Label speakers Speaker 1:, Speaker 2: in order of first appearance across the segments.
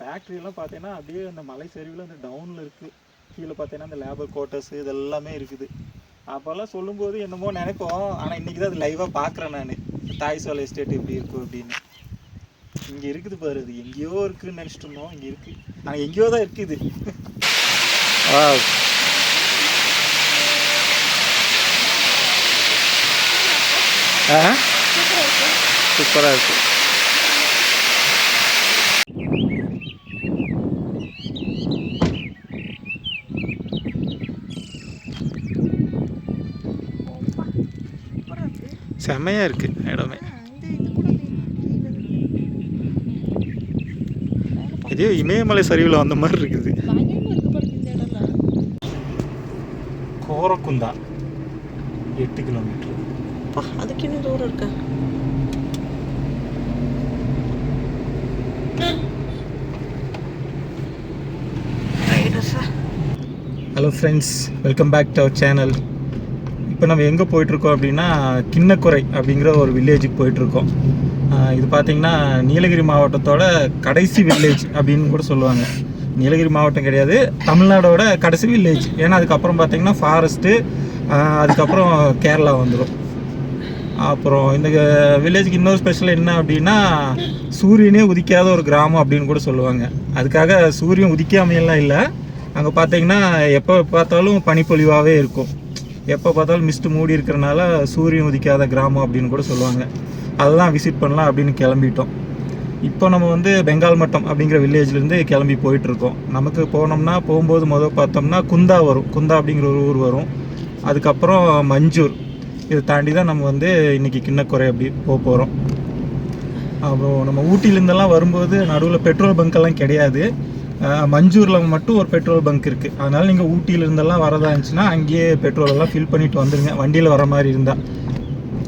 Speaker 1: ஃபேக்ட்ரியெல்லாம் பார்த்தீங்கன்னா அப்படியே அந்த மலை சரிவில் அந்த டவுனில் இருக்குது கீழே பார்த்தீங்கன்னா அந்த லேபர் குவார்ட்டர்ஸ் இதெல்லாமே இருக்குது. அப்போல்லாம் சொல்லும்போது என்னமோ நினைப்போம். ஆனால் இன்றைக்கி தான் அது லைவாக பார்க்குறேன் நான். தாய் சோலை எஸ்டேட் எப்படி இருக்கும் அப்படின்னு. இங்கே இருக்குது பாரு அது எங்கேயோ இருக்குதுன்னு நினச்சிட்டு இருந்தோம். இங்கே இருக்குது ஆனால் எங்கேயோ தான் இருக்குது. ஆ சூப்பராக இருக்குது
Speaker 2: சூப்பராக இருக்கு
Speaker 1: செம்மையாக இருக்குது இடமே.
Speaker 2: இது
Speaker 1: இமயமலை சரிவில் வந்த மாதிரி இருக்குது. கோரக்குந்தா எட்டு கிலோமீட்டர்.
Speaker 2: அப்பா அதுக்கு இன்னும் தூரம் இருக்கா?
Speaker 1: Hello friends welcome back to our channel இப்போ நம்ம எங்கே போயிட்டுருக்கோம் அப்படின்னா கிண்ணக்குறை அப்படிங்கிற ஒரு வில்லேஜுக்கு போயிட்டுருக்கோம். இது பார்த்திங்கன்னா நீலகிரி மாவட்டத்தோட கடைசி வில்லேஜ் அப்படின்னு கூட சொல்லுவாங்க. நீலகிரி மாவட்டம் கிடையாது தமிழ்நாடோட கடைசி வில்லேஜ் ஏன்னா அதுக்கப்புறம் பார்த்திங்கன்னா ஃபாரஸ்ட்டு அதுக்கப்புறம் கேரளா வந்துடும் அப்புறம் இந்த வில்லேஜுக்கு இன்னொரு ஸ்பெஷல் என்ன அப்படின்னா சூரியனே உதிக்காத ஒரு கிராமம் அப்படின்னு கூட சொல்லுவாங்க. அதுக்காக சூரியன் உதிக்காமையெல்லாம் இல்லை. அங்கே பார்த்தீங்கன்னா எப்போ பார்த்தாலும் பனிப்பொழிவாகவே இருக்கும். எப்போ பார்த்தாலும் மிஸ்ட் மூடி இருக்கிறனால சூரியன் உதிக்காத கிராமம் அப்படின்னு கூட சொல்லுவாங்க. அதெல்லாம் விசிட் பண்ணலாம் அப்படின்னு கிளம்பிட்டோம். இப்போ நம்ம வந்து பெங்கால் மட்டம் அப்படிங்கிற வில்லேஜ்லேருந்து கிளம்பி போயிட்டுருக்கோம். நமக்கு போனோம்னா போகும்போது முதல் பார்த்தோம்னா குந்தா வரும். குந்தா அப்படிங்கிற ஒரு ஊர் வரும். அதுக்கப்புறம் மஞ்சூர். இதை தாண்டி தான் நம்ம வந்து இன்றைக்கி கிண்ணக்குறை அப்படி போக போகிறோம் அப்புறம் நம்ம ஊட்டிலேருந்தெல்லாம் வரும்போது நடுவில் பெட்ரோல் பங்க்கெல்லாம் கிடையாது. மஞ்சூரில் மட்டும் ஒரு பெட்ரோல் பங்க் இருக்குது அதனால் நீங்கள் ஊட்டியிலேருந்தெல்லாம் வரதா இருந்துச்சுன்னா அங்கேயே பெட்ரோல் எல்லாம் ஃபில் பண்ணிட்டு வந்துடுங்க வண்டியில் வர மாதிரி இருந்தால்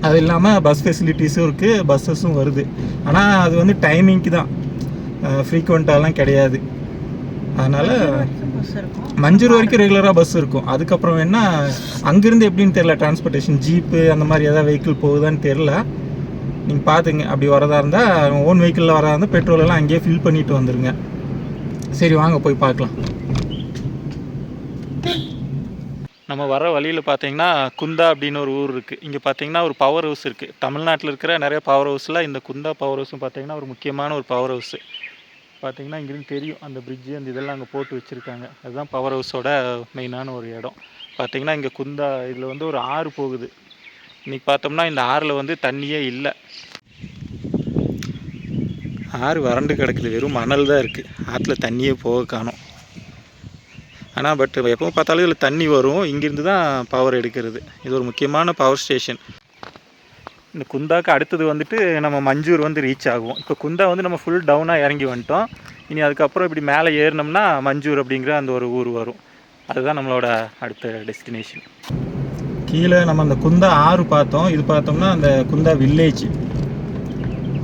Speaker 1: அது இல்லாமல் பஸ் ஃபெசிலிட்டிஸும் இருக்குது பஸ்ஸஸும் வருது. ஆனால் அது வந்து டைமிங்க்கு தான். ஃப்ரீக்வெண்ட்டாலாம் கிடையாது. அதனால் மஞ்சூர் வரைக்கும் ரெகுலராக பஸ் இருக்கும். அதுக்கப்புறம் வேணா அங்கேருந்து எப்படின்னு தெரில டிரான்ஸ்போர்ட்டேஷன் ஜீப்பு அந்த மாதிரி ஏதாவது வெஹிக்கிள் போகுதான்னு தெரில நீங்கள் பார்த்துங்க அப்படி வரதா இருந்தால் ஓன் வெஹிக்கிளில் வரதா இருந்தால் பெட்ரோல் எல்லாம் அங்கேயே ஃபில் பண்ணிட்டு வந்துருங்க. சரி வாங்க போய் பார்க்கலாம். நம்ம வர வழியில் பார்த்தீங்கன்னா குந்தா அப்படின்னு ஒரு ஊர் இருக்குது இங்கே பார்த்தீங்கன்னா ஒரு பவர் ஹவுஸ் இருக்குது தமிழ்நாட்டில் இருக்கிற நிறைய பவர் ஹவுஸில் இந்த குந்தா பவர் ஹவுஸும் பார்த்தீங்கன்னா ஒரு முக்கியமான ஒரு பவர் ஹவுஸு பார்த்தீங்கன்னா இங்கிருந்து தெரியும். அந்த பிரிட்ஜு அந்த இதெல்லாம் அங்கே போட்டு வச்சுருக்காங்க. அதுதான் பவர் ஹவுஸோட மெயினான ஒரு இடம். பார்த்தீங்கன்னா இங்கே குந்தா இதில் வந்து ஒரு ஆறு போகுது. இன்றைக்கி பார்த்தோம்னா இந்த ஆறில் வந்து தண்ணியே இல்லை. ஆறு வறண்டு கிடக்குது. வெறும் மணல் தான் இருக்குது ஆற்றுல தண்ணியே போக காணோம். ஆனால் பட் எப்போ பார்த்தாலும் இதில் தண்ணி வரும். இங்கேருந்து தான் பவர் எடுக்கிறது. இது ஒரு முக்கியமான பவர் ஸ்டேஷன் இந்த குந்தாக்கு அடுத்தது வந்துட்டு நம்ம மஞ்சூர் வந்து ரீச் ஆகும். இப்போ குந்தா வந்து நம்ம ஃபுல் டவுனாக இறங்கி வந்துட்டோம். இனி அதுக்கப்புறம் இப்படி மேலே ஏறினோம்னா மஞ்சூர் அப்படிங்கிற அந்த ஒரு ஊர் வரும். அதுதான் நம்மளோட அடுத்த டெஸ்டினேஷன் கீழே நம்ம அந்த குந்தா ஆறு பார்த்தோம். இது பார்த்தோம்னா அந்த குந்தா வில்லேஜ்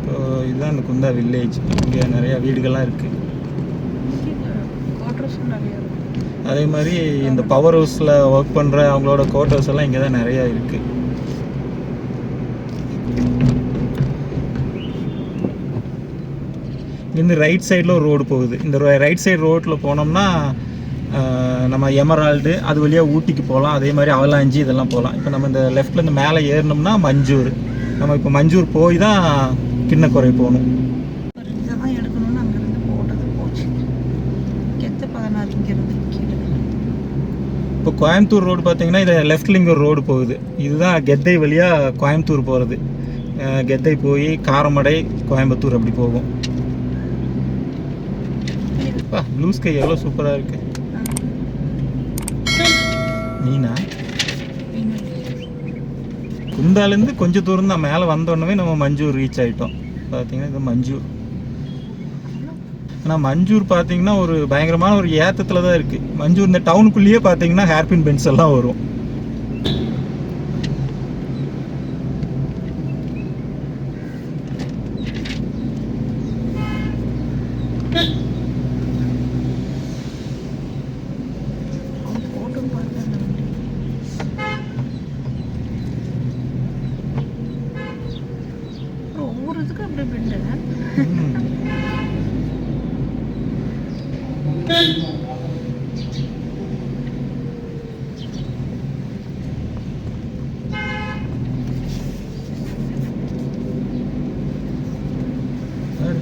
Speaker 1: இப்போ இதுதான் இந்த குந்தா வில்லேஜ் இங்கே நிறையா வீடுகள்லாம் இருக்குது அதே மாதிரி இந்த பவர் ஹவுஸில் ஒர்க் பண்ணுற அவங்களோட குவார்ட்டர்ஸ் எல்லாம் இங்கே தான் நிறையா இருக்குது இங்கேருந்து ரைட் சைடில் ஒரு ரோடு போகுது. இந்த ரைட் சைடு ரோட்டில் போனோம்னா நம்ம எமரால்டு அது வழியாக ஊட்டிக்கு போகலாம். அதே மாதிரி அவலாஞ்சி இதெல்லாம் போகலாம். இப்போ நம்ம இந்த லெஃப்டில் இந்த மேலே ஏறினோம்னா மஞ்சூர். நம்ம இப்போ மஞ்சூர் போய் தான் கிண்ணக்குறை போகணும்
Speaker 2: இதை தான் எடுக்கணும்னு அங்கேருந்து போட்டது போச்சு. கெத்த பதினாறு இங்கேருந்து கீழே.
Speaker 1: இப்போ கோயம்புத்தூர் ரோடு பார்த்தீங்கன்னா இது லெஃப்ட்ல இங்கே ஒரு ரோடு போகுது. இதுதான் கெத்தை வழியாக கோயம்புத்தூர் போகிறது கெத்தை போய் காரமடை கோயம்புத்தூர் அப்படி போகும். ப்ளூ ஸ்கை எவ்வளோ சூப்பராக இருக்கு. மீனா குந்தாலேருந்து கொஞ்சம் தூரம் தான். மேலே வந்தோடனே நம்ம மஞ்சூர் ரீச் ஆகிட்டோம் பார்த்தீங்கன்னா இது மஞ்சூர். ஆனால் மஞ்சூர் பார்த்தீங்கன்னா ஒரு பயங்கரமான ஒரு ஏத்தத்தில் தான் இருக்குது மஞ்சூர் இந்த டவுனுக்குள்ளேயே பார்த்தீங்கன்னா ஹேர்பின் பென்ஸ் எல்லாம் வரும்
Speaker 2: அவன் போட்டும் பாருங்க அந்த வண்டி அப்புறம் ஒவ்வொரு இதுக்கும் அப்படியே பெண்டு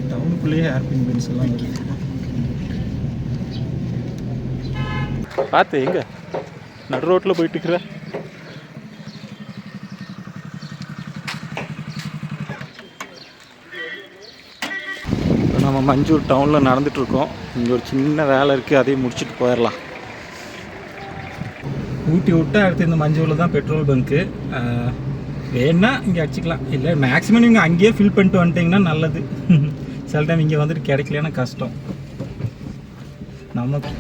Speaker 1: ம். டவுனுக்குள்ளேயே ஹேர்பின் பென்ஸ் எல்லாம் பார்த்து எங்க? நடு ரோட்டில் போயிட்டு இருக்கிற நம்ம மஞ்சூர் டவுனில் நடந்துட்டுருக்கோம். இங்கே ஒரு சின்ன வேலை இருக்குது அதையும் முடிச்சுட்டு போயிடலாம். ஊட்டி விட்டு அடுத்து இந்த மஞ்சூரில் தான் பெட்ரோல் பங்க்கு வேணா இங்கே அடிச்சுக்கலாம். இல்லை மேக்ஸிமம் நீங்கள் அங்கேயே ஃபில் பண்ணிட்டு வந்துட்டீங்கன்னா நல்லது. சில டைம் இங்கே வந்துட்டு கிடைக்கலன்னா கஷ்டம். நமக்கு.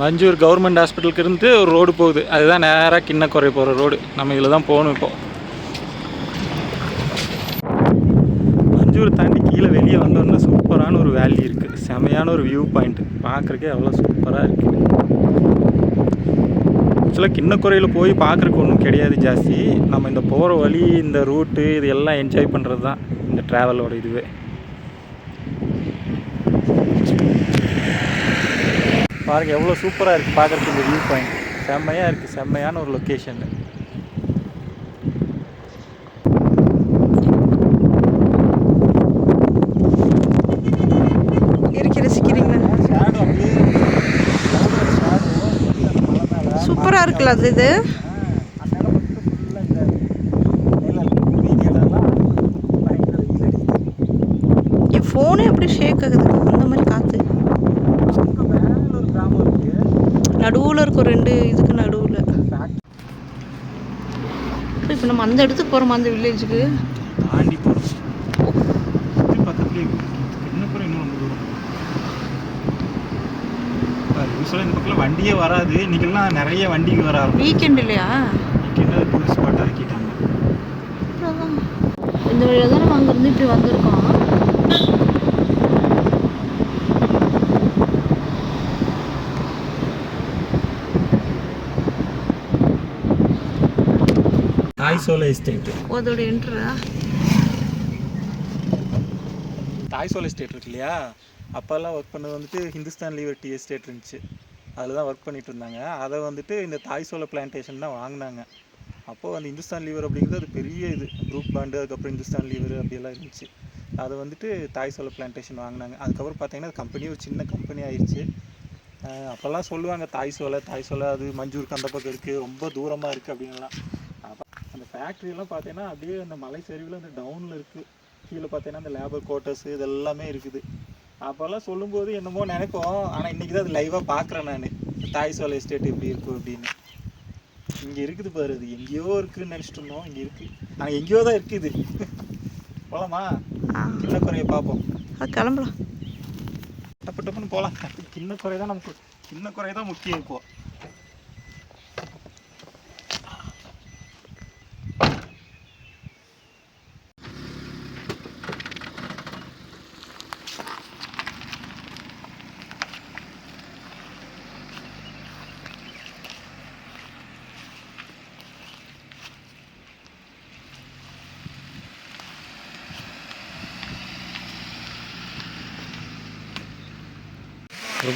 Speaker 1: மஞ்சூர் கவர்மெண்ட் ஹாஸ்பிட்டலுக்கு இருந்து ஒரு ரோடு போகுது. அதுதான் நேராக கிண்ண குறை போகிற ரோடு நம்ம இதில் தான் போகணும் இப்போ மஞ்சூர் தாண்டி கீழே வெளியே வந்தோன்னா சூப்பரான ஒரு வேலி இருக்குது செமையான ஒரு வியூ பாயிண்ட் பார்க்குறக்கே அவ்வளோ சூப்பராக இருக்குது ஆக்சுவலாக கிண்ணக்குறையில் போய் பார்க்குறக்கு ஒன்றும் கிடையாது ஜாஸ்தி. நம்ம இந்த போகிற வழி இந்த ரூட்டு இது எல்லாம் என்ஜாய் பண்ணுறது தான் இந்த ட்ராவலோட இதுவே. பாருங்கள் எவ்வளோ சூப்பராக இருக்குது பார்க்குறதுக்கு இந்த வியூ பாயிண்ட் செம்மையாக இருக்குது செம்மையான ஒரு லொக்கேஷன்
Speaker 2: சூப்பராக இருக்குல்ல அது இது? என் ஃபோனே அப்படி ஷேக் ஆகுது. அந்த மாதிரி காற்று நடுவில் இருக்கும் ரெண்டு இதுக்கு நடுவில். இப்போ நம்ம அந்த இடத்துக்கு போகிறோமா அந்த வில்லேஜுக்கு
Speaker 1: தாண்டி போகிறோம் பக்கத்துலேயே இன்னும் கூட இன்னும் ரொம்ப தூரம் பக்கத்தில் வண்டியே வராது. இன்னைக்கெல்லாம் நிறைய வண்டிக்கு வர ஆரம்பிச்சு.
Speaker 2: வீக்கெண்ட் இல்லையா?
Speaker 1: இன்னைக்கு டூரிஸ்ட் ஸ்பாட் ஆக்கிட்டாங்க.
Speaker 2: இந்த வழியாக தான் நம்ம அங்கேருந்து இப்படி வந்திருக்கோம்?
Speaker 1: தாய் சோலை எஸ்டேட்டு
Speaker 2: ஓ, அதோட என்ட்ரா
Speaker 1: தாய் சோலை எஸ்டேட் இருக்கு இல்லையா? அப்போல்லாம் ஒர்க் பண்ணது வந்துட்டு ஹிந்துஸ்தான் லீவர் டீ எஸ்டேட் இருந்துச்சு. அதில் தான் ஒர்க் பண்ணிகிட்டு இருந்தாங்க. அதை வந்துட்டு இந்த தாய் சோலை பிளான்டேஷன் தான் வாங்கினாங்க. அப்போது அந்த இந்துஸ்தான் லீவர் அப்படிங்கிறது அது பெரிய இது. குரூப் பாண்டு அதுக்கப்புறம் இந்துஸ்தான் லீவர் அப்படியெல்லாம் இருந்துச்சு. அதை வந்துட்டு தாய் சோலை பிளான்டேஷன் வாங்கினாங்க. அதுக்கப்புறம் பார்த்தீங்கன்னா கம்பெனி ஒரு சின்ன கம்பெனி ஆயிடுச்சு அப்போல்லாம் சொல்லுவாங்க தாய் சோலை தாய் சோலை அது மஞ்சூருக்கு அந்த பக்கம் இருக்குது ரொம்ப தூரமாக இருக்குது அப்படின்லாம் அப்போ அந்த ஃபேக்ட்ரியெல்லாம் பார்த்தீங்கன்னா அப்படியே அந்த மலை சரிவில் அந்த டவுனில் இருக்குது கீழே பார்த்தீங்கன்னா அந்த லேபர் குவார்ட்டர்ஸ் இது எல்லாமே இருக்குது. அப்போல்லாம் சொல்லும்போது என்னமோ நினைப்போம். ஆனால் இன்றைக்கி தான் அது லைவாக பார்க்குறேன் நான். தாய் சோலை எஸ்டேட் எப்படி இருக்கும் அப்படின்னு. இங்கே இருக்குது பாரு அது எங்கேயோ இருக்குன்னு நினச்சிட்டு இருந்தோம். இங்கே இருக்குது ஆனால் எங்கேயோ தான் இருக்குது. போகலாமா கிண்ண குறைய பார்ப்போம்.
Speaker 2: அது கிளம்பலாம்.
Speaker 1: டப்பு டப்புன்னு போகலாம் கிண்ண குறை தான் நமக்கு கிண்ண குறை தான் முக்கியம் இப்போ.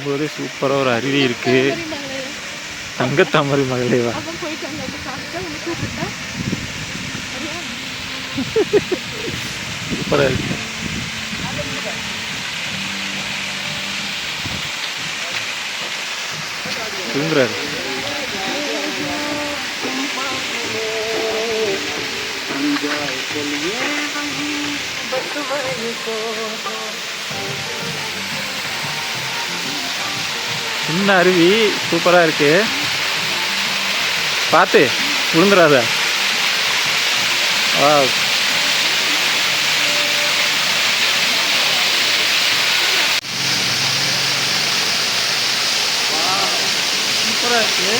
Speaker 1: ரொம்பவே சூப்பராக ஒரு அருவி இருக்கு. தங்கத்தாமரை மகளேவா சூப்பராக இருக்கு. தூங்குறாரு. சின்ன அருவி சூப்பராக இருக்கு. பார்த்து விழுந்துடாத ஆ சூப்பராக இருக்குது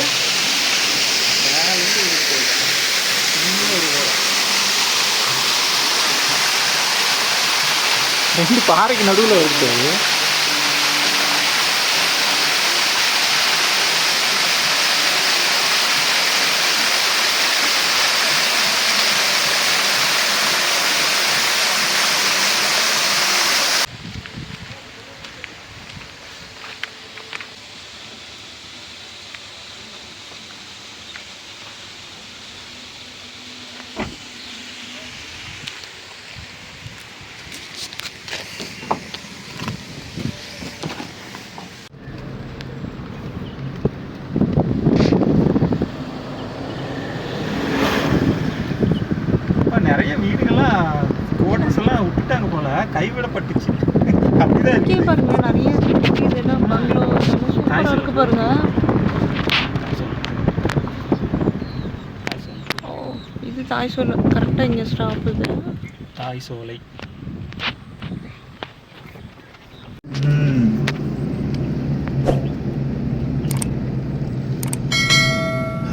Speaker 1: ரெண்டு பாறைக்கு நடுவில் இருக்குது கைவிடப்பட்டுச்சு. அப்படிதான்
Speaker 2: இங்கே
Speaker 1: இருக்கு.
Speaker 2: பாருங்க நிறைய இதெல்லாம் பங்களோ சூப்பராக இருக்கு பாருங்க. இது தாய் சொல்ல கரெக்டாக இங்கே ஸ்டாப் இது.
Speaker 1: தாய் சோலை.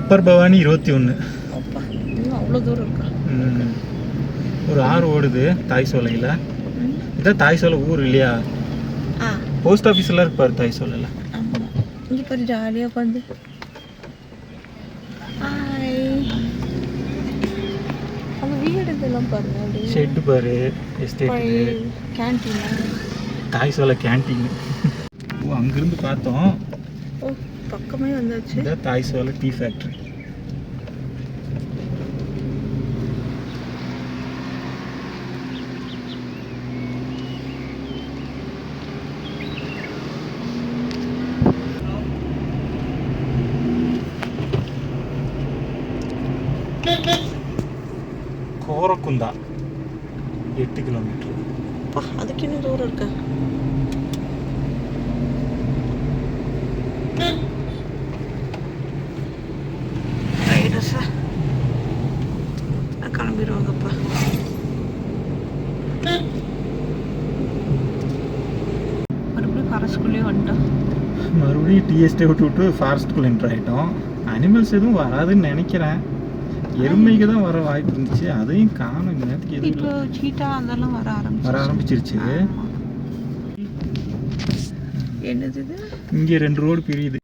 Speaker 1: அப்பர் பவானி இருபத்தி ஒன்று
Speaker 2: அவ்வளோ தூரம் இருக்கா?
Speaker 1: ஒரு ஆறு ஓடுது தாய் சோலையில். இதான் தாய் சோலை ஊர் இல்லையா? போஸ்ட் ஆஃபீஸ்லாம் இருப்பார் தாய் சோலையில்
Speaker 2: ஆமாம் இங்கே பாரு ஜாலியாக உட்காந்து அவங்க வீடு இதெல்லாம் பாருங்க
Speaker 1: ஷெட்டு பாரு எஸ்டேட்டு
Speaker 2: கேன்டீனா
Speaker 1: தாய் சோலை கேன்டீன் ஓ அங்கிருந்து பார்த்தோம்.
Speaker 2: பக்கமே வந்தாச்சு.
Speaker 1: இதான் தாய் சோலை டீ ஃபேக்ட்ரி கோரக்குந்தா எட்டு கிலோமீட்டர்.
Speaker 2: அப்பா அதுக்கு இன்னும் தூரம் இருக்கு? கிளம்பிடுவாங்கப்பா. மறுபடியும் ஃபாரஸ்ட்குள்ளேயே வந்துட்டோம்
Speaker 1: மறுபடியும் டீ எஸ்டே விட்டு விட்டு ஃபாரஸ்ட்டுக்குள்ள என்ட்ரு ஆகிட்டோம் அனிமல்ஸ் எதுவும் வராதுன்னு நினைக்கிறேன். எருமைக்கு தான் வர வாய்ப்பு இருந்துச்சு. அதையும் காணும்
Speaker 2: இப்போ. சீட்டா அதெல்லாம் வர ஆரம்பிச்சு
Speaker 1: வர ஆரம்பிச்சிருச்சு.
Speaker 2: என்னது இது?
Speaker 1: இங்கே ரெண்டு ரோடு பிரியுது.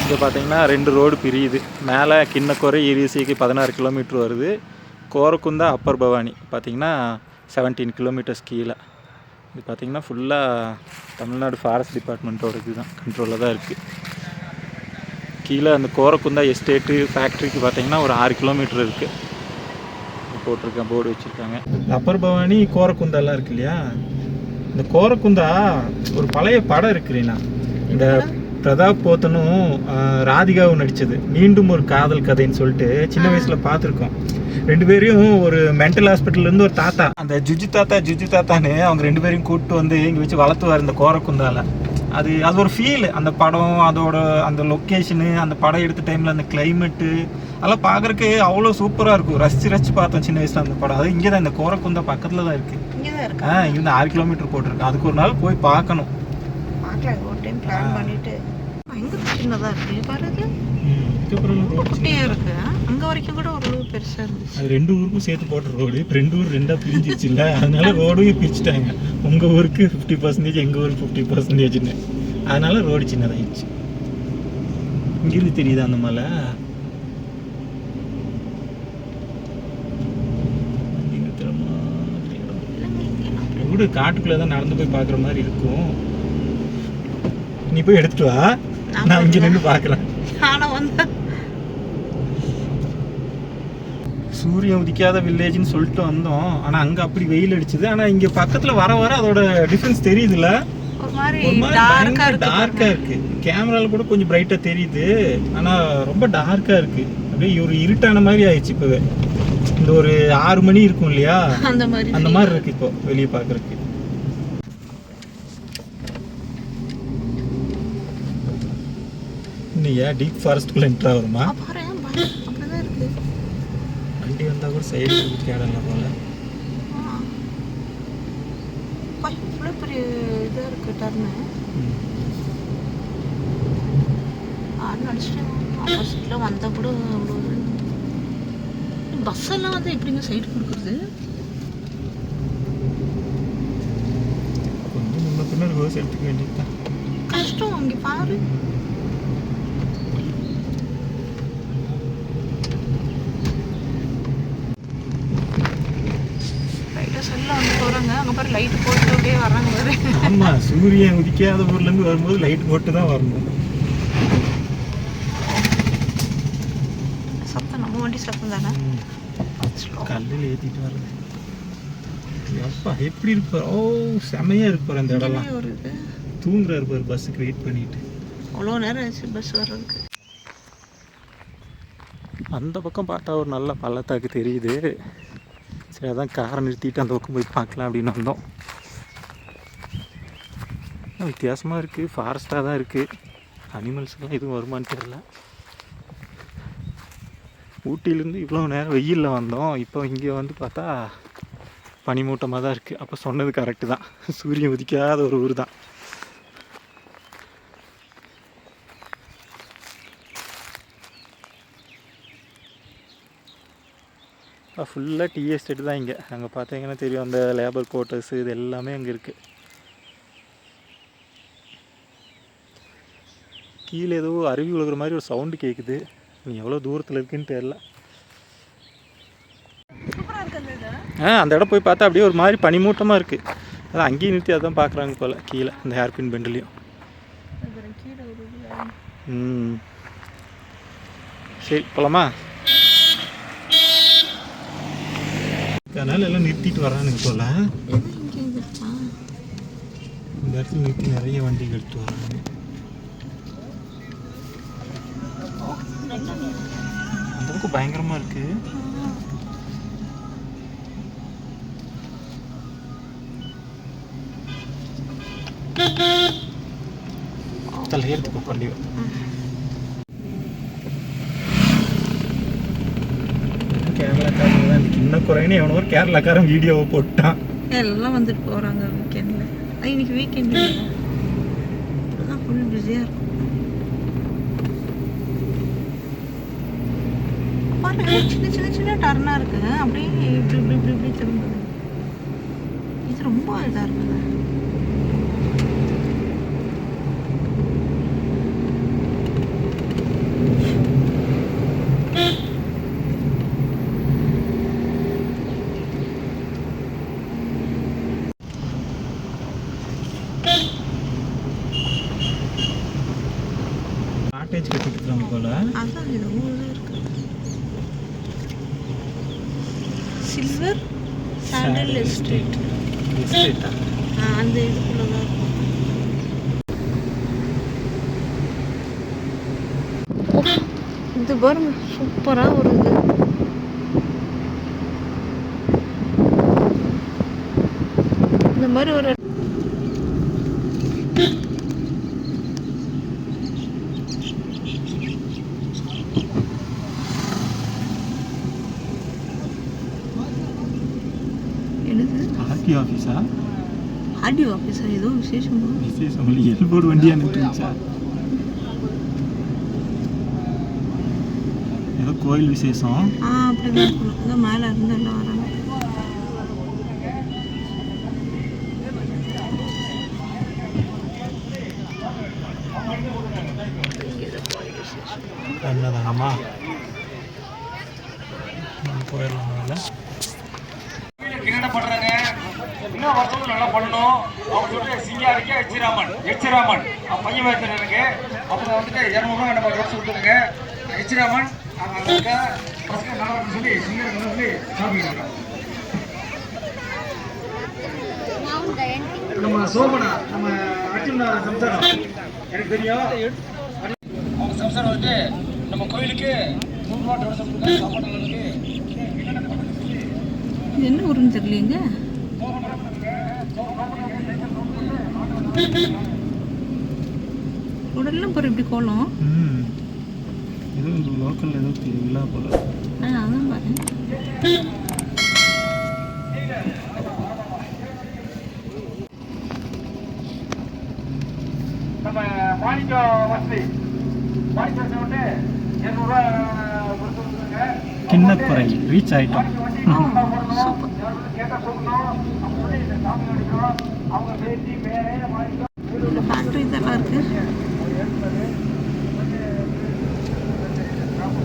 Speaker 1: இங்கே பார்த்தீங்கன்னா ரெண்டு ரோடு பிரியுது. மேலே கிண்ணக்குறை இரிசிக்கு பதினாறு கிலோமீட்டர் வருது. கோரக்குந்தா அப்பர் பவானி. பார்த்தீங்கன்னா செவன்டீன் கிலோமீட்டர்ஸ் கீழே. இது பார்த்தீங்கன்னா ஃபுல்லாக தமிழ்நாடு ஃபாரஸ்ட் டிபார்ட்மெண்ட்டோட இதுதான். கண்ட்ரோலில் தான் இருக்குது கீழே அந்த கோரக்குந்தா எஸ்டேட்டு ஃபேக்ட்ரிக்கு பார்த்தீங்கன்னா ஒரு ஆறு கிலோமீட்டர் இருக்குது போட்டிருக்கேன் போர்டு வச்சுருக்காங்க. அப்பர் பவானி கோரக்குந்தாலாம் இருக்கு இல்லையா? இந்த கோரக்குந்தா ஒரு பழைய படம் இருக்குறீண்ணா இந்த பிரதாப் போத்தனும் ராதிகாவும் நடிச்சது. மீண்டும் ஒரு காதல் கதைன்னு சொல்லிட்டு சின்ன வயசுல பார்த்துருக்கோம். ரெண்டு பேரையும் ஒரு மென்டல் ஹாஸ்பிட்டல்ல இருந்து ஒரு தாத்தா. அந்த ஜுஜு தாத்தா ஜுஜு தாத்தான்னு அவங்க ரெண்டு பேரையும் கூப்பிட்டு வந்து இங்க வச்சு வளர்த்துவார் இந்த கோரக்குந்தால. அது அது ஒரு ஃபீல் அந்த படம் அதோட அந்த லொக்கேஷனு அந்த படம் எடுத்த டைமில் அந்த கிளைமேட்டு அதெல்லாம் பார்க்குறக்கு அவ்வளோ சூப்பராக இருக்கும். ரசிச்சு ரசிச்சு பார்த்தோம் சின்ன வயசில் அந்த படம். அது இங்கே தான் இந்த கோரக்குந்தா பக்கத்தில் தான் இருக்குது
Speaker 2: இங்கே தான் இருக்கா?
Speaker 1: ஆ இங்கேருந்து ஆறு கிலோமீட்டர் போட்டிருக்கு. அதுக்கு ஒரு நாள் போய் பார்க்கணும்.
Speaker 2: பார்க்கலாம். ஒரு டைம் பிளான் பண்ணிட்டு எங்க சின்னதா இருக்கு. பாரு அது
Speaker 1: அதுக்கப்புறம் ரோடு
Speaker 2: குட்டியா இருக்கு. அங்க வரைக்கும் கூட ஓரளவு பெருசா இருந்துச்சு.
Speaker 1: அது ரெண்டு ஊருக்கும் சேர்த்து போட்ட ரோடு. இப்போ ரெண்டு ஊர் ரெண்டாக பிரிஞ்சிச்சு இல்லை அதனால ரோடையும் பிரிச்சுட்டாங்க. உங்கள் ஊருக்கு ஃபிஃப்டி பர்சன்டேஜ் எங்கள் ஊருக்கு ஃபிஃப்டி பர்சன்டேஜ்னு அதனால ரோடு சின்னதாகிடுச்சு இங்கிருந்து தெரியுது அந்த மலை. விடு காட்டுக்குள்ளே தான் நடந்து போய் பார்க்குற மாதிரி இருக்கும். நீ போய் எடுத்துட்டு வா. நான் இங்கே நின்று பார்க்குறேன்
Speaker 2: ஆனா வந்து
Speaker 1: சூரியன் உதிக்காத வில்லேஜ்னு சொல்லிட்டு வந்தோம். ஆனால் அங்கே அப்படி வெயில் அடிச்சுது. ஆனால் இங்கே பக்கத்தில் வர வர அதோட டிஃப்ரென்ஸ் தெரியுதுல்ல.
Speaker 2: டார்க்கா இருக்கு
Speaker 1: கேமரால கூட கொஞ்சம் பிரைட்டாக தெரியுது. ஆனால் ரொம்ப டார்க்காக இருக்கு. அப்படியே ஒரு இருட்டான மாதிரி ஆயிடுச்சு இப்போவே. இந்த ஒரு ஆறு மணி இருக்கும் இல்லையா?
Speaker 2: அந்த மாதிரி
Speaker 1: அந்த மாதிரி இருக்கு இப்போ வெளியே பார்க்கறதுக்கு. இன்னையா டீப் ஃபாரஸ்ட்குள்ள என்ட்ரா வருமா வண்டி வந்தா கூட சைடு தேடலாம் போல.
Speaker 2: இவ்வளவு பெரிய இதா இருக்கு டர்னு. ஆறு அடிச்சுட்டு ஆப்போசிட்ல வந்தா கூட அவ்வளோ பஸ் எல்லாம் வந்து எப்படிங்க சைடு கொடுக்குறது?
Speaker 1: கொஞ்சம் முன்ன பின்ன ரிவர்ஸ் எடுத்துக்க வேண்டியதுதான்.
Speaker 2: கஷ்டம் அங்கே பாரு ரைடர்ஸ் எல்லாம் வந்து போகிறாங்க அங்கே பாரு லைட் போட்டு அப்படியே வர்றாங்க
Speaker 1: ஆமா சூரியன் உதிக்காத ஊர்ல இருந்து வரும்போது லைட் போட்டு தான் வரணும்.
Speaker 2: சத்தம் நம்ம வண்டி சத்தம் தானே?
Speaker 1: கல்லில் ஏத்திட்டு வர்றது. எப்பா எப்படி இருப்பார்? ஓ செமையா இருப்பார் அந்த இடம்லாம்.
Speaker 2: ஒரு இது.
Speaker 1: தூங்குறாரு பாரு பஸ்ஸுக்கு வெயிட் பண்ணிட்டு.
Speaker 2: அவ்வளோ நேரம் ஆச்சு பஸ் வர்றதுக்கு.
Speaker 1: அந்த பக்கம் பார்த்தா ஒரு நல்ல பள்ளத்தாக்கு தெரியுது. சரி அதான் காரை நிறுத்திட்டு அந்த பக்கம் போய் பார்க்கலாம் அப்படின்னு வந்தோம். வித்தியாசமாக இருக்குது ஃபாரஸ்ட்டாக தான் இருக்குது அனிமல்ஸ்லாம் எதுவும் வருமான்னு தெரியல. ஊட்டியிலேருந்து இவ்வளோ நேரம் வெயிலில் வந்தோம். இப்போ இங்கே வந்து பார்த்தா பனிமூட்டமாக தான் இருக்குது அப்போ சொன்னது கரெக்டு தான். சூரியன் உதிக்காத ஒரு ஊர் தான். ஃபுல்லாக டீ எஸ்டேட் தான் இங்கே. அங்கே பார்த்தீங்கன்னா தெரியும் அந்த லேபர் குவார்ட்டர்ஸ் இது எல்லாமே அங்கே இருக்குது கீழே ஏதோ அருவி விழுகிற மாதிரி ஒரு சவுண்டு கேட்குது நீ எவ்வளோ தூரத்தில் இருக்குன்னு தெரில ஆ அந்த இடம் போய் பார்த்தா அப்படியே ஒரு மாதிரி பனிமூட்டமாக இருக்குது அதான் அங்கேயும் நிறுத்தி அதான் பார்க்குறாங்க போல் கீழே இந்த ஹேர்பின் பெண்டுலேயும் ம். சரி போலாமா? அதனால எல்லாம் நிறுத்திட்டு வரானுங்க போல இந்த இடத்துல நிறுத்தி நிறைய வண்டிகள் எடுத்து வராங்க அந்த அளவுக்கு பயங்கரமாக இருக்குது தலை ஏற்றுக்கோ என்ன குறைன்னு எவனோ ஒரு கேரளாக்காரன் வீடியோவை போட்டான்.
Speaker 2: எல்லாம் வந்துட்டு போகிறாங்க வீக்கெண்டில் இன்னைக்கு வீக்கெண்ட் அதான் ஃபுல் பிஸியாக இருக்கும். பாருங்க சின்ன சின்ன சின்ன டர்னாக இருக்குது அப்படியே இப்படி இப்படி இப்படி இப்படி திரும்புது. இது ரொம்ப இதாக இருக்குது
Speaker 1: இருக்காங்க போல.
Speaker 2: அதான் சில்வர் சாண்டல் எஸ்டேட் அந்த இதுக்குள்ளே தான் இருக்கும். இது பாருங்க சூப்பராக ஒரு இது. இந்த மாதிரி ஒரு விசேஷமா
Speaker 1: விசேஷம் இல்லை எல்போர்டு வண்டியாக நின்றுச்சா ஏதோ கோயில் விசேஷம்
Speaker 2: ஆ அப்படிதான் இருக்கணும் இங்கே மேலே இருந்து எல்லாம் வராங்க
Speaker 1: அன்னதானமா போயிடலாம் முதல்ல
Speaker 3: என்னென்ன பண்றாங்க இன்னும் வருஷம் நல்லா பண்ணணும் அவங்க சொல்லிட்டு சிங்காரிக்கு அவன் பையன் வயசுல எனக்கு. அப்புறம் வந்துட்டு இரநூறுவா நம்ம அவங்க அங்கே இருக்க பசங்க நல்லா இருக்குன்னு சொல்லி சிங்காரி நல்லா சொல்லி சாப்பிட்டு நம்ம சோமனா நம்ம அர்ஜுனா சம்சாரம். எனக்கு தெரியும். அவங்க சம்சாரம் வந்துட்டு நம்ம கோயிலுக்கு நூறுரூவா சாப்பாடு இருக்கு.
Speaker 2: இது என்ன ஊருன்னு தெரியலையேங்க? உடல்லாம் பாரு இப்படி கோலம்.
Speaker 1: ம். ஏதோ லோக்கல் ஏதோ திருவிழா போல.
Speaker 2: ஆ அதான் பாரு.
Speaker 3: நம்ம மாணிக்கம் வசதி. மாணிக்கம் வசதி வந்து இரநூறுவா கொடுத்து விட்டுருங்க
Speaker 1: கிண்ணக்குறை ரீச் ஆயிட்டோம்.
Speaker 3: கேட்டால் சொல்லணும். அவங்க வந்து இந்த சாமி அடிக்கிறோம் அவங்க பேசி வேறே மாணிக்கம்
Speaker 2: இந்த ஃபேக்ட்ரி இதெல்லாம் இருக்கு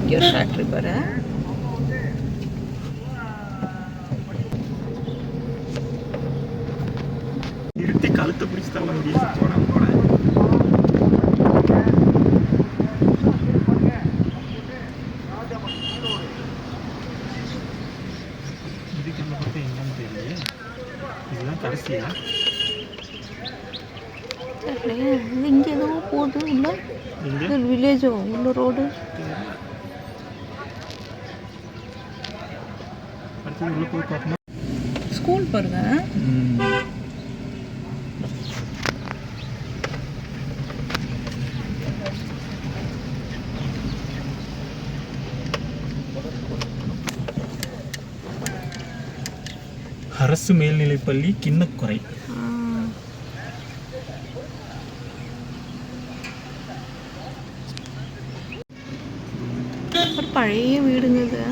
Speaker 2: இங்கே ஒரு ஃபேக்ட்ரி பாரு
Speaker 1: நிறுத்தி கழுத்தை பிடிச்சி தள்ள முடியும்
Speaker 2: இது இங்கே ஏதோ போகுது இது வில்லேஜோ உள்ள ரோடு
Speaker 1: சரி உள்ள போய் பார்க்கணும்
Speaker 2: ஸ்கூல் பாருங்க.
Speaker 1: அரசு மேல்நிலைப்பள்ளி கிண்ணக்குறை
Speaker 2: ஒரு பழைய வீடுங்க இது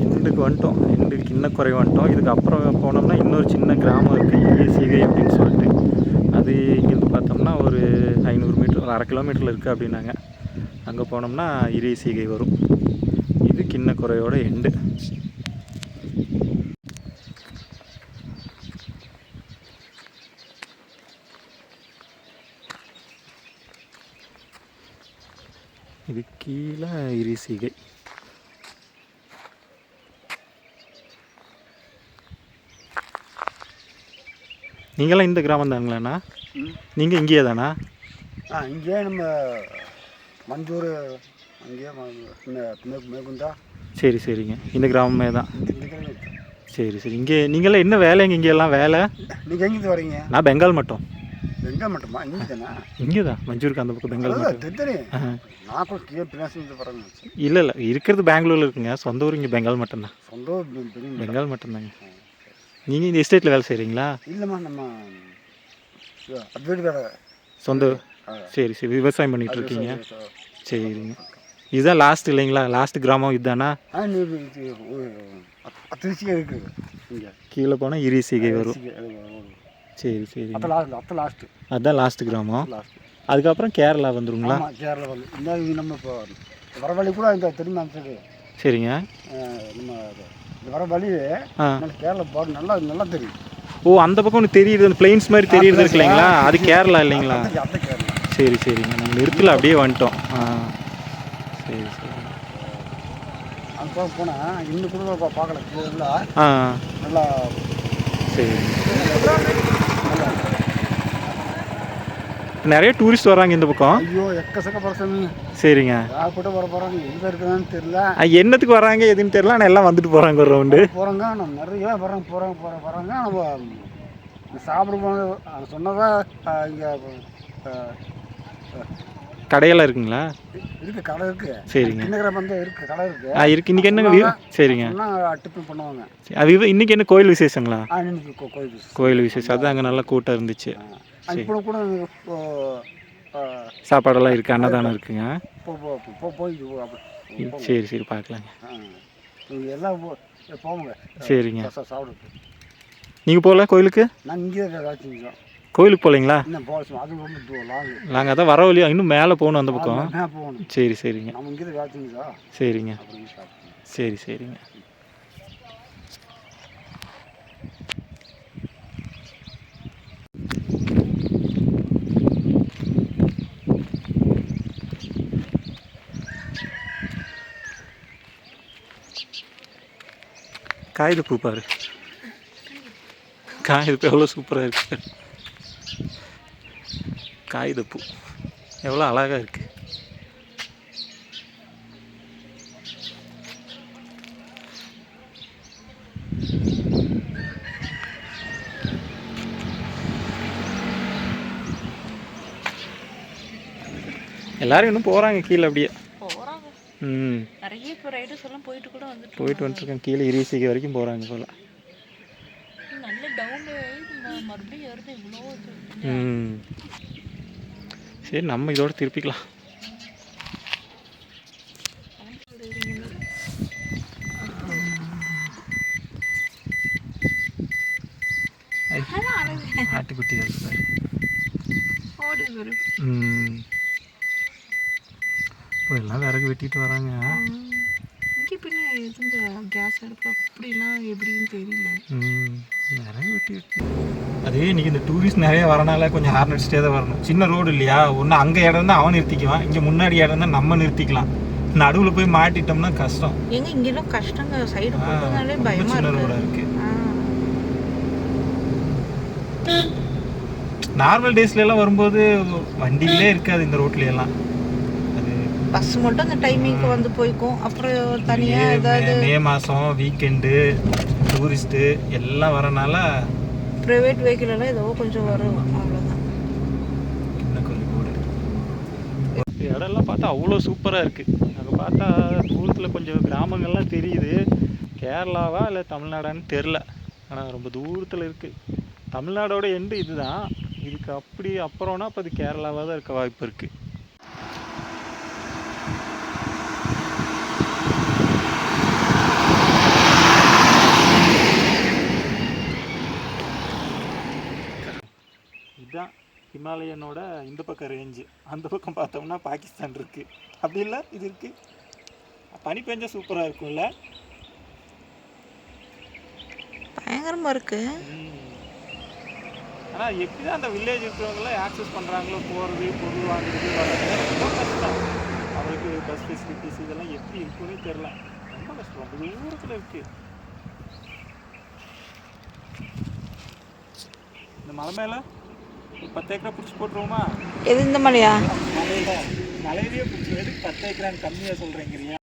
Speaker 1: எண்டுக்கு வந்துட்டோம் குறை வந்துட்டோம். இதுக்கு அப்புறம் போனோம்னா இன்னொரு சின்ன கிராமம் இருக்குது ஏசிகை அப்படின்னு சொல்லிட்டு. அது இங்கேருந்து பார்த்தோம்னா ஒரு ஐநூறு மீட்டர் ஒரு அரை கிலோமீட்டரில் இருக்குது அப்படின்னாங்க. அங்கே போனோம்னா இறைசீகை வரும். இது கிண்ணக்குறையோட எண்டு இது கீழே இரிசிகை நீங்களாம் இந்த கிராமம் தானுங்களாண்ணா? நீங்கள் இங்கேயே தானா?
Speaker 4: ஆ இங்கே நம்ம மஞ்சூர் அங்கேயே மேற்குந்தா
Speaker 1: சரி சரிங்க. இந்த கிராமமே தான். சரி சரி. இங்கே நீங்களாம் என்ன வேலைங்க இங்கே எல்லாம் வேலை?
Speaker 4: நீங்கள் எங்கேருந்து வரீங்க
Speaker 1: நான் பெங்கால் மட்டும்.
Speaker 4: எங்கே மட்டுமா? இங்கே தானே.
Speaker 1: மஞ்சூருக்கு அந்த பக்கம் பெங்கால் மட்டும். இல்லை இல்லை. இருக்கிறது பெங்களூரில் இருக்குங்க. சொந்த ஊர் இங்கே பெங்கால் மட்டும்தான்.
Speaker 4: சொந்த ஊர்
Speaker 1: பெங்கால் மட்டும்தாங்க. நீங்கள் இந்த எஸ்டேட்டில் வேலை செய்கிறீங்களா
Speaker 4: இல்லைம்மா நம்ம வீடு வேலை.
Speaker 1: சொந்த. சரி சரி விவசாயம் பண்ணிகிட்டு இருக்கீங்க. சரிங்க. இதுதான் லாஸ்ட் இல்லைங்களா? லாஸ்ட் கிராமம் இதுதானா
Speaker 4: இருக்குது இங்கே.
Speaker 1: கீழே போனால் இரிசிகை வரும். சரி சரி அதுதான் லாஸ்ட் கிராமம். அதுக்கப்புறம் கேரளா வந்துருங்களா?
Speaker 4: கேரளா வந்து இந்த இது நம்ம இப்போ வர வழி கூட இந்த திரும்ப
Speaker 1: சரிங்க.
Speaker 4: நம்ம வர வழி
Speaker 1: ஆ.
Speaker 4: எனக்கு கேரளா போர்டு நல்லா நல்லா தெரியும்.
Speaker 1: ஓ அந்த பக்கம் ஒன்று தெரியுது அந்த பிளைன்ஸ் மாதிரி தெரியுது இருக்கு இல்லைங்களா அது கேரளா இல்லைங்களா?
Speaker 4: அத்தை கேரளா.
Speaker 1: சரி சரிங்க. நம்ம நிறுத்தல அப்படியே வந்துட்டோம். ஆ. சரி சரி.
Speaker 4: அங்கே போக போனால் இன்னும் கூட பார்க்கல. நல்லா
Speaker 1: சரி. நிறைய டூரிஸ்ட் வராங்க இந்த பக்கம்.
Speaker 4: ஐயோ எக்கசக்க பரசமி
Speaker 1: சரிங்க.
Speaker 4: யார்கிட்ட வர போகிறாங்க எங்கே இருக்குதான்னு தெரியல.
Speaker 1: என்னத்துக்கு வராங்க எதுன்னு தெரியல ஆனால் எல்லாம் வந்துட்டு போகிறாங்க ஒரு ரவுண்டு
Speaker 4: போகிறாங்க நம்ம நிறைய வராங்க போகிறாங்க போகிறாங்க வராங்க நம்ம சாப்பிட போனது சொன்னதா இங்கே
Speaker 1: கடையெல்லாம் இருக்குங்களா?
Speaker 4: இருக்கு கடை இருக்கு.
Speaker 1: சரிங்க.
Speaker 4: வந்து இருக்கு கடை இருக்கு.
Speaker 1: ஆ இருக்கு. இன்னைக்கு என்னங்க சரிங்க.
Speaker 4: டிஃபன் பண்ணுவாங்க.
Speaker 1: சரி, அது இன்னைக்கு என்ன கோயில் விசேஷங்களா?
Speaker 4: இன்னைக்கு கோயில் விசேஷம்.
Speaker 1: கோயில் விசேஷம். அதான் அங்கே நல்லா கூட்டம் இருந்துச்சு.
Speaker 4: இப்போ கூட
Speaker 1: சாப்பாடெல்லாம் இருக்குது அன்னதானம் இருக்குங்க.
Speaker 4: போ- போ- போ- போ- போய் போ- அப்படி. போங்க.
Speaker 1: சரி சரி பார்க்கலாங்க
Speaker 4: எல்லாம் போங்க.
Speaker 1: சரிங்க.
Speaker 4: சாப்பிடுங்க.
Speaker 1: நீங்கள் போகல கோயிலுக்கு?
Speaker 4: நான் இங்கே ஏதாச்சும்
Speaker 1: கோயிலுக்கு போகலைங்களா? நாங்கள் அதான் வர வழியா இன்னும் மேலே போகணும் அந்த பக்கம். சரி சரிங்க. சரிங்க. சரி சரிங்க. காயுது பூ பாரு. காயுது பூ எவ்வளோ சூப்பராக இருக்கு. காயுத பூ. எவ்வளோ அழகாக இருக்குது எல்லாரும் இன்னும் போகிறாங்க கீழே அப்படியே.
Speaker 2: நிறைய இப்போ ரைடர்ஸ் எல்லாம் போயிட்டு கூட வந்துட்டு
Speaker 1: போயிட்டு வந்துட்டுருக்கேன் கீழே இரிசிக்கு வரைக்கும் போகிறாங்க போல்.
Speaker 2: நல்ல டவுன் மறுபடியும் ஏறுது. இவ்வளோ.
Speaker 1: ம். சரி நம்ம இதோட திருப்பிக்கலாம். ஆட்டுக்குட்டி வருது ம். வெட்டிட்டு வராங்க.
Speaker 2: இங்கே பின்ன எதுங்க? கேஸ் அடுப்பு அப்படிலாம் எப்படின்னு தெரியல.
Speaker 1: ம், நிறைய வெட்டி வெட்டி. அது இன்னைக்கு இந்த டூரிஸ்ட் நிறைய வரனால கொஞ்சம் ஹார்ன் அடிச்சுட்டே தான் வரணும். சின்ன ரோடு இல்லையா? ஒன்று அங்கே இடம் தான் அவன் நிறுத்திக்குவான். இங்கே முன்னாடி இடம் தான் நம்ம நிறுத்திக்கலாம். நடுவில் போய் மாட்டிட்டோம்னா கஷ்டம்.
Speaker 2: எங்க இங்கெல்லாம் கஷ்டங்க. சைடு போகிறதுனாலே பயமா இருக்கு.
Speaker 1: நார்மல் டேஸ்ல எல்லாம் வரும்போது வண்டிகளே இருக்காது இந்த ரோட்ல எல்லாம்.
Speaker 2: பஸ் மட்டும் அந்த டைமிங்க்கு வந்து போய்க்கும். அப்புறம் தனியா
Speaker 1: மே-
Speaker 2: ஏதாவது
Speaker 1: மே மாதம் வீக்கெண்டு டூரிஸ்ட்டு எல்லாம் வரனால
Speaker 2: ப்ரைவேட் வெஹிக்கிள் எல்லாம் ஏதோ கொஞ்சம் வரும். அவ்வளோதான்
Speaker 1: இடம்லாம் பார்த்தா அவ்வளோ சூப்பராக இருக்குது அங்கே பார்த்தா தூரத்தில் கொஞ்சம் கிராமங்கள்லாம் தெரியுது. கேரளாவா இல்லை தமிழ்நாடான்னு தெரில ஆனால் ரொம்ப தூரத்தில் இருக்குது தமிழ்நாடோட எண்டு இதுதான். இதுக்கு அப்படி அப்புறம்னா அப்போ அது கேரளாவாக தான் இருக்க வாய்ப்பு இருக்குது இதுதான் ஹிமாலயனோட இந்த பக்கம் ரேஞ்சு அந்த பக்கம் பார்த்தோம்னா பாகிஸ்தான் இருக்கு. அப்படி இல்லை? இது இருக்கு. பனி பெஞ்சா சூப்பராக இருக்கும்ல?
Speaker 2: பயங்கரமா இருக்கு.
Speaker 1: ஆனால் எப்படி தான் அந்த வில்லேஜ் இருக்கிறவங்களாம் ஆக்சஸ் பண்ணுறாங்களோ போகிறது பொருள் வாங்குறது வர்றது ரொம்ப கஷ்டம். அவருக்கு பஸ் ஃபெசிலிட்டிஸ் இதெல்லாம் எப்படி இருக்குன்னே தெரில ரொம்ப கஷ்டம். ரொம்ப தூரத்தில் இருக்கு. இந்த மலை மேலே? பத்து ஏக்கரா பிடிச்சி போட்டுருவோமா?
Speaker 2: எது இந்த மலையா?
Speaker 1: மலையில மலையிலேயே பிடிச்சி எதுக்கு பத்து ஏக்கரான்னு கம்மியாக சொல்கிறீங்க